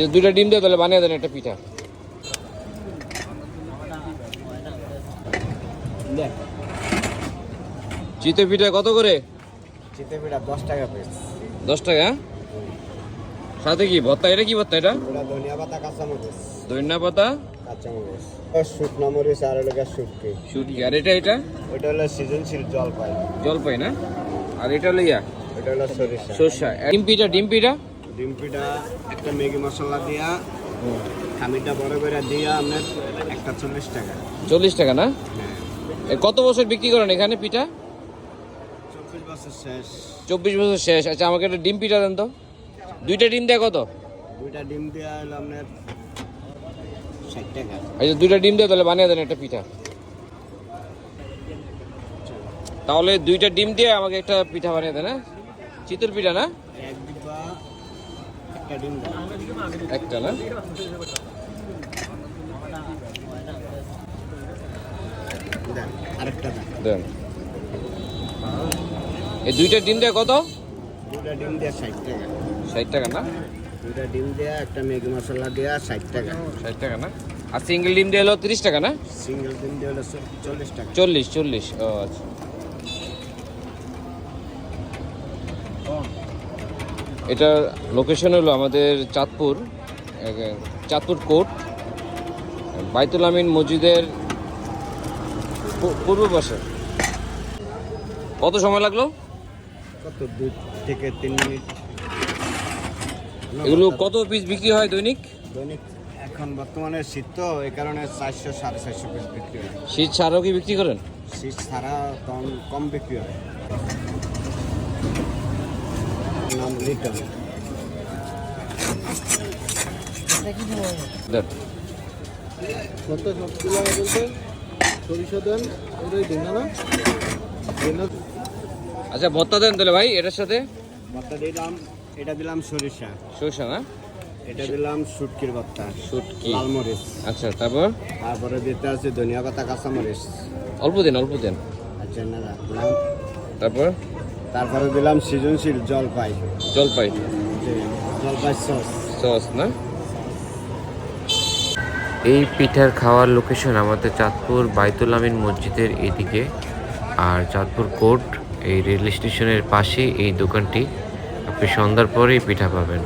যে দুইটা ডিম দিয়ে তাহলে বানিয়ে দেন একটা পিঠা। চিতই পিঠা কত করে? চিতে পিঠা দশ টাকা পিস দশ টাকা? সাথে কি ভত্তা এটা কি ভত্তা এটা? ধনিয়া পাতা ধনিয়া পাতা? শুকনো মরিচ আর শুটকি। শুটকি। আর এটা হলো সৃজনশীল জলপাই। জলপাই না? আর এটা হলো ইয়া? হলো সরিষা। সর্ষা। ডিম পিঠা ডিম পিঠা? ডিম পিঠা একটা ম্যাগি মশলা দিয়া খামিরটা বড় করে দিয়া আপনার একটা চল্লিশ টাকা। চল্লিশ টাকা না? হ্যাঁ। কত বছর বিক্রি করেন এখানে পিঠা? চব্বিশ বছর শেষ। চব্বিশ বছর শেষ। আচ্ছা আমাকে একটা ডিম পিঠা দেন তো। দুইটা ডিম দেয় কত? দুইটা ডিম দেওয়া হলো আপনার ষাট টাকা। আচ্ছা দুইটা ডিম দিয়ে তাহলে বানিয়ে দেন একটা পিঠা। তাহলে দুইটা ডিম দিয়ে আমাকে একটা পিঠা বানিয়ে দেন হ্যাঁ? চিতল পিঠা না? একটা না? দেন এই দুইটা ডিম দেয় কত? দুইটা ডিম দেওয়া ষাট টাকা। ষাট টাকা না? দুইটা ডিম দেওয়া একটা ম্যাগি মশলা দেওয়া ষাট টাকা। ষাট টাকা না? আর সিঙ্গেল ডিম দিয়ে হলো তিরিশ টাকা না? সিঙ্গেল ডিম দিয়ে হলো চল্লিশ টাকা। চল্লিশ চল্লিশ। ও আচ্ছা। এটা লোকেশন হলো আমাদের চাঁদপুর চাঁদপুর কোর্ট বাইতুল আমিন মসজিদের পূর্ব পাশে। কত সময় লাগল? কত দুই থেকে তিন মিনিট। এগুলো কত পিস বিক্রি হয় দৈনিক? দৈনিক এখন বর্তমানে শীত তো এই কারণে চারশো সাড়ে চারশো পিস বিক্রি হয়। শীত ছাড়াও কি বিক্রি করেন? শীত ছাড়া কম কম বিক্রি হয়। নাম লিটন কত সবগুলো বলতে? সরিষা দেন ওটাই দিন না? আচ্ছা ভত্তা দেন তাহলে ভাই এটার সাথে? ভর্তা দিলাম এটা দিলাম সরিষা। সরষা না? এটা দিলাম শুটকির ভর্তা শুটকি। লাল মরিচ। আচ্ছা তারপর? তারপরে দিতে আছে ধনিয়া পাতা কাঁচা মরিচ অল্প দিন অল্প দিন। আচ্ছা না তারপর? তারপরে দিলাম সৃজনশীল জলপাই। জলপাই? জলপাই সস। সস না? এই পিঠার খাওয়ার লোকেশন আমাদের চাঁদপুর বাইতুল আমিন মসজিদের এদিকে। আর চাঁদপুর কোর্ট এই রেল স্টেশনের পাশে এই দোকানটি। আপনি সন্ধ্যার পরেই পিঠা পাবেন।